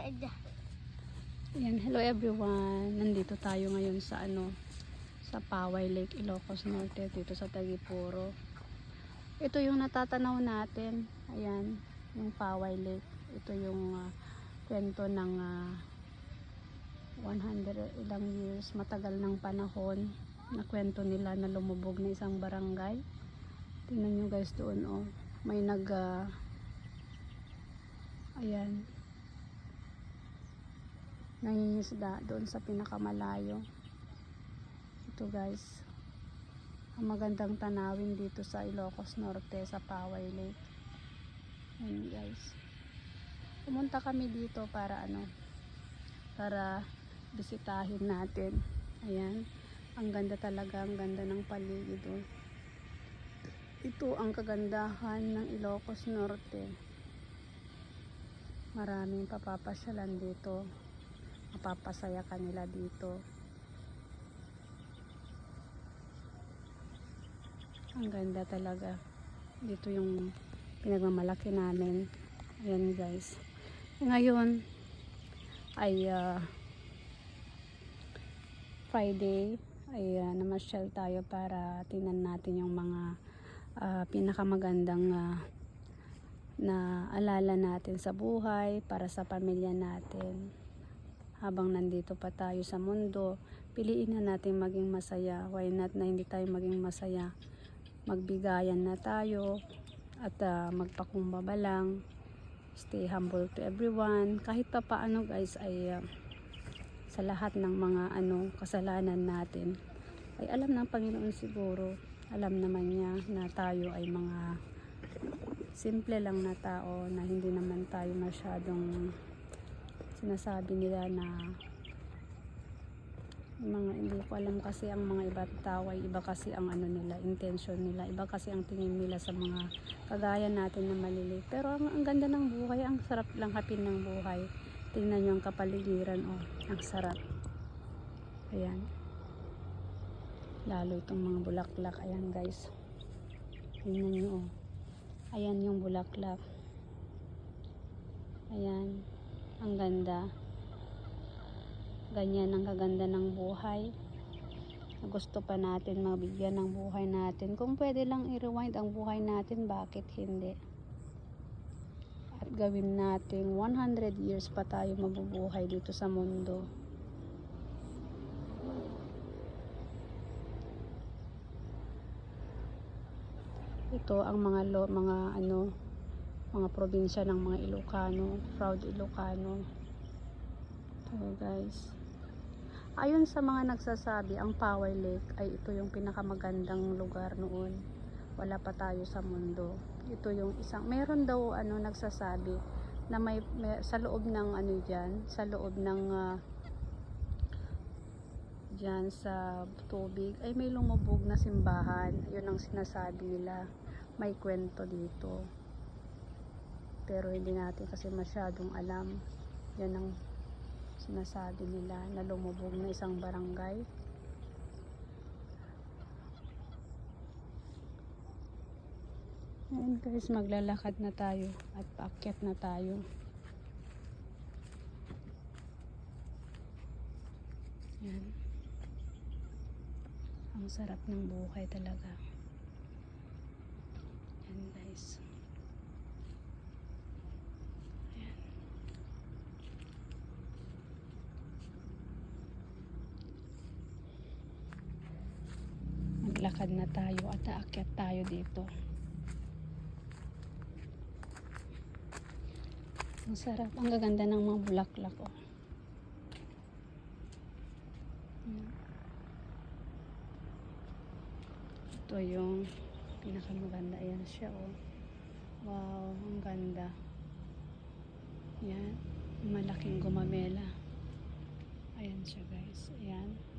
Ayan, hello everyone. Nandito tayo ngayon sa ano, sa Paway Lake, Ilocos Norte, dito sa Tagipuro. Ito yung natatanaw natin. Ayan, yung Paway Lake. Ito yung ah, kwento ng ah, 100 ilang years, matagal ng panahon na kwento nila na lumubog na isang barangay. Tingnan nyo guys doon, oh. May nag, ah, ayan, nangingisda doon sa pinakamalayo. Ito guys. Ang magandang tanawin dito sa Ilocos Norte sa Paway Lake. Ayan guys. Pumunta kami dito para ano para bisitahin natin. Ayan. Ang ganda talaga. Ang ganda ng paligid oh. ito ang kagandahan ng Ilocos Norte. Maraming papapasyalan dito mapapasaya kanila dito. Ang ganda talaga. Dito yung pinagmamalaki namin. Ayan guys. Ngayon ay ah, Friday. Ay uh, namasyal tayo para tingnan natin yung mga ah, pinakamagandang ah, na alala natin sa buhay para sa pamilya natin habang nandito pa tayo sa mundo, piliin na natin maging masaya. Why not na hindi tayo maging masaya? Magbigayan na tayo at ah, magpakumbaba lang. Stay humble to everyone. Kahit pa paano guys ay ah, sa lahat ng mga ano kasalanan natin ay alam ng Panginoon siguro. Alam naman niya na tayo ay mga simple lang na tao na hindi naman tayo masyadong sinasabi nila na mga hindi ko alam kasi ang mga iba't tao ay iba kasi ang ano nila, intention nila, iba kasi ang tingin nila sa mga kagaya natin na maliliit. Pero ang, ang ganda ng buhay, ang sarap lang hapin ng buhay. Tingnan nyo ang kapaligiran, oh, ang sarap. Ayan. Lalo itong mga bulaklak, ayan guys. Tingnan nyo, oh. Ayan yung bulaklak. Ayan. Ang ganda. Ganyan ang kaganda ng buhay. Gusto pa natin mabigyan ng buhay natin. Kung pwede lang i-rewind ang buhay natin, bakit hindi? At gawin natin 100 years pa tayo mabubuhay dito sa mundo. Ito ang mga lo, mga ano, mga probinsya ng mga Ilocano, proud Ilocano. Ito guys. Ayon sa mga nagsasabi, ang Power Lake ay ito yung pinakamagandang lugar noon. Wala pa tayo sa mundo. Ito yung isang, meron daw ano nagsasabi na may, may sa loob ng ano diyan, sa loob ng ah, dyan sa tubig ay may lumubog na simbahan. Yun ang sinasabi nila. May kwento dito pero hindi natin kasi masyadong alam yan ang sinasabi nila na lumubog na isang barangay Ngayon guys, maglalakad na tayo at paakyat na tayo. Yan. Ang sarap ng buhay talaga. Yan guys. Maglakad na tayo at aakyat tayo dito. Ang sarap, ang gaganda ng mga bulaklak oh. Ito yung pinakamaganda. Ayan siya oh. Wow, ang ganda. Yan, malaking gumamela. Ayan siya guys, ayan